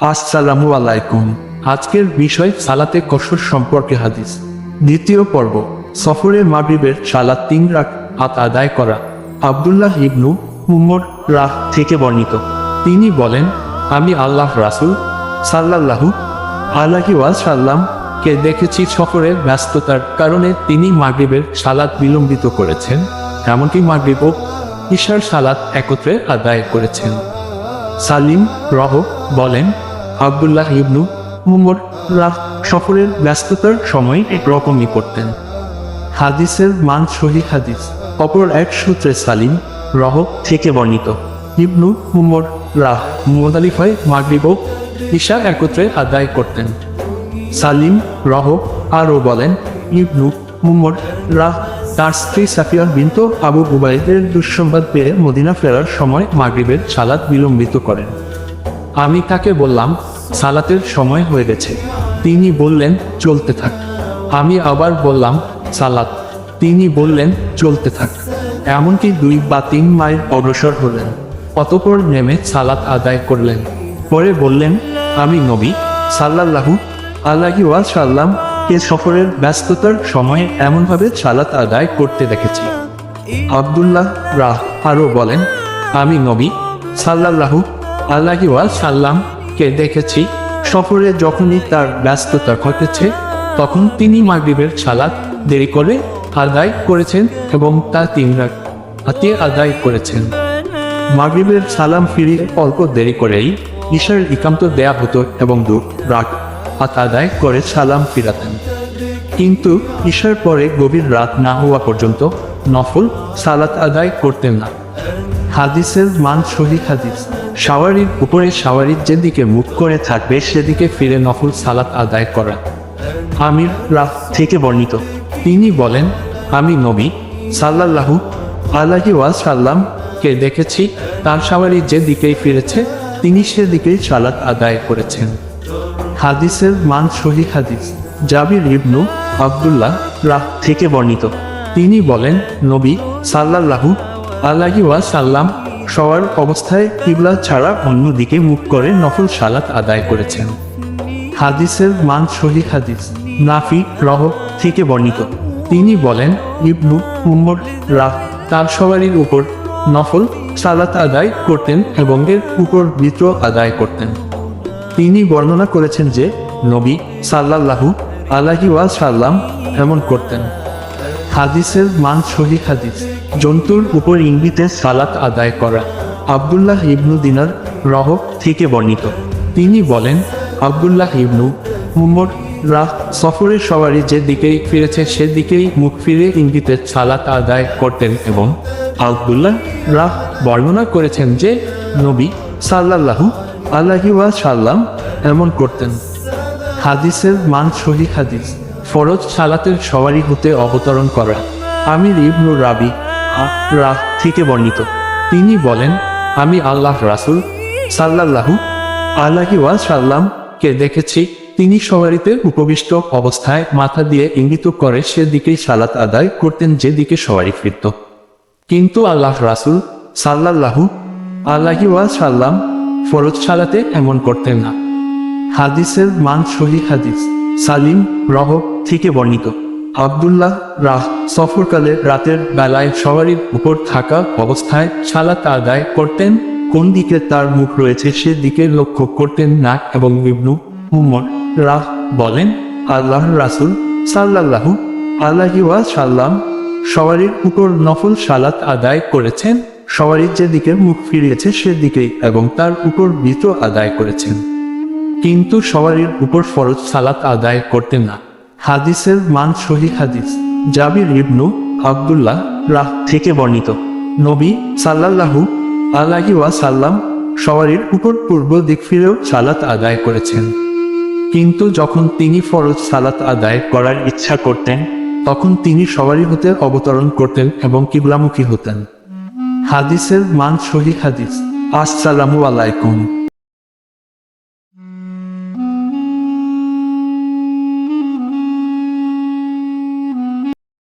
আসসালামু আলাইকুম। আজকের বিষয় সালাতে কসর সম্পর্কে হাদিস। দ্বিতীয় পর্ব, সফরে মাগরিবের সালাত তিন রাত হাত আদায় করা। আব্দুল্লাহ ইবনু উমর রাহ থেকে বর্ণিত। তিনি বলেন, আমি আল্লাহ রাসূল সাল্লাল্লাহু আলাহি ওয়াসাল্লাম কে দেখেছি সফরের ব্যস্ততার কারণে তিনি মাগরিবের সালাত বিলম্বিত করেছেন, এমনকি মাগরিব ও ঈশার সালাত একত্রে আদায় করেছেন। সালিম রহ বলেন আব্দুল্লাহ ইবনু উমর রাহ সফরের ব্যস্ততার সময় একরকমই করতেন হাদিসের মান সহি হাদিস, অপর এক সূত্রে সালিম রহ থেকে বর্ণিত। ইবনু উমর রাহ মুদালিফায় মাগরিব ঈশা একত্রে আদায় করতেন। সালিম রহ আরও বলেন, ইবনু উমর রাহ তার স্ত্রী সাফিয়ার বিন্ত আবু উবাইদের দুঃসংবাদ পেয়ে মদিনা ফেরার সময় মাগরিবের সালাত বিলম্বিত করেন। আমি তাকে বললাম, সালাতের সময় হয়ে গেছে। তিনি বললেন, চলতে থাক। আমি আবার বললাম, সালাত। তিনি বললেন, চলতে থাক। এমনকি দুই বা তিন মাইল অগ্রসর হলেন। অতপর নেমে সালাত আদায় করলেন। পরে বললেন, আমি নবী, সাল্লাল্লাহু আল্লাহি ওয়াসাল্লাম কে সফরের ব্যস্ততার সময়ে এমনভাবে সালাত আদায় করতে দেখেছি। আব্দুল্লাহ রাহ আরও বলেন, আমি নবী, সাল্লাল্লাহু আল্লাহি সাল্লাম কে দেখেছি? সফরে যখনই তার ব্যস্ততা ঘটেছে, তখন তিনি মাগরিবের সালাত দেরি করে আদায় করেছেন এবং তা তিন হাতে আদায় করেছেন। মাগরিবের সালাম ফিরিয়ে অল্প দেরি করেই ঈশার ইকান্ত দেয়া হতো এবং দু রাত হাত আদায় করে সালাম ফিরাতেন। কিন্তু ঈশার পরে গভীর রাত না হওয়া পর্যন্ত নফল সালাত আদায় করতেন না। হাদিসের মান শহীদ হাদিস। সাওয়ারির উপরে সাওয়ারির যেদিকে মুখ করে থাকবে, সেদিকে ফিরে নফল সালাত আদায় করা। আমির রাফ থেকে বর্ণিত। তিনি বলেন, আমি নবী সাল্লাল্লাহু আলাহি ওয়াসাল্লাম কে দেখেছি, তার সাওয়ারি যেদিকেই ফিরেছে, তিনি সেদিকেই সালাত আদায় করেছেন। হাদিসের মান সহি হাদিস। জাবির ইবনু আব্দুল্লাহ রাহ থেকে বর্ণিত। তিনি বলেন, নবী সাল্লাল্লাহু আলাহি ওয়াসাল্লাম সবার অবস্থায় কিবলা ছাড়া অন্য দিকে মুখ করে নফল সালাত আদায় করেছেন। হাদিসের মান সহি হাদিস, নাফি, রহ থেকে বর্ণিত। তিনি বলেন, ইবনু উমর রাহ তার সবারির উপর নফল সালাত আদায় করতেন এবং এর উপর বিত্র আদায় করতেন। তিনি বর্ণনা করেছেন যে, নবী সাল্লাল্লাহু আলাহি ওয়া সাল্লাম এমন করতেন। হাদিসের মান সহি হাদিস। জন্তুর উপর ইঙ্গিতে সালাত আদায় করা। আবদুল্লাহ ইবনু দিনার রহ থেকে বর্ণিত। তিনি বলেন, আবদুল্লাহ ইবনু উমর রাহ সফরের সবারই যে দিকেই ফিরেছে, সেদিকেই মুখ ফিরে ইঙ্গিতে সালাত আদায় করতেন এবং আবদুল্লাহ রাহ বর্ণনা করেছেন যে, নবী সাল্লাল্লাহু আল্লাহি সাল্লাম এমন করতেন। হাদিসের মান সহি হাদিস। ফরজ সালাতের সওয়ারি হতে অবতরণ করা। আমি ইবনু রাবি রাহ থেকে বর্ণিত। তিনি বলেন, আমি আল্লাহ রাসূল সাল্লাল্লাহু আল্লাহি সাল্লাম কে দেখেছি, তিনি সওয়ারিতে উপবিষ্ট অবস্থায় মাথা দিয়ে ইঙ্গিত করে সেদিকেই সালাত আদায় করতেন, যেদিকে সওয়ারি ফিরত। কিন্তু আল্লাহ রাসূল সাল্লাল্লাহু আল্লাহি সাল্লাম ফরজ সালাতে এমন করতেন না। হাদিসের মান সহি হাদিস। সালিম রহ থেকে বর্ণিত। আব্দুল্লাহ রাহ সফরকালে রাতের বেলায় সওয়ারির উপর থাকা অবস্থায় সালাত আদায় করতেন। কোন দিকে তার মুখ রয়েছে সে দিকে লক্ষ্য করতেন না এবং ইবনু উমর রাহ বলেন আল্লাহ রাসূল সাল্লাল্লাহু আল্লাহি সাল্লাম সওয়ারির উপর নফল সালাত আদায় করেছেন। সওয়ারির যেদিকে মুখ ফিরিয়েছে সেদিকেই এবং তার উপর মৃত আদায় করেছেন। কিন্তু সওয়ারির উপর ফরজ সালাত আদায় করতেন না। হাদিসের মান সহি হাদিস। জাবির ইবনু আব্দুল্লাহ রাহ থেকে বর্ণিত। নবী সাল্লাল্লাহু আলাহি সাল্লাম সওয়ারির উপর পূর্ব দিক ফিরেও সালাত আদায় করেছেন। কিন্তু যখন তিনি ফরজ সালাত আদায় করার ইচ্ছা করতেন, তখন তিনি সবারই হতে অবতরণ করতেন এবং কিবলামুখী হতেন। হাদিসের মান সহি হাদিস। আসসালামু আলাইকুম।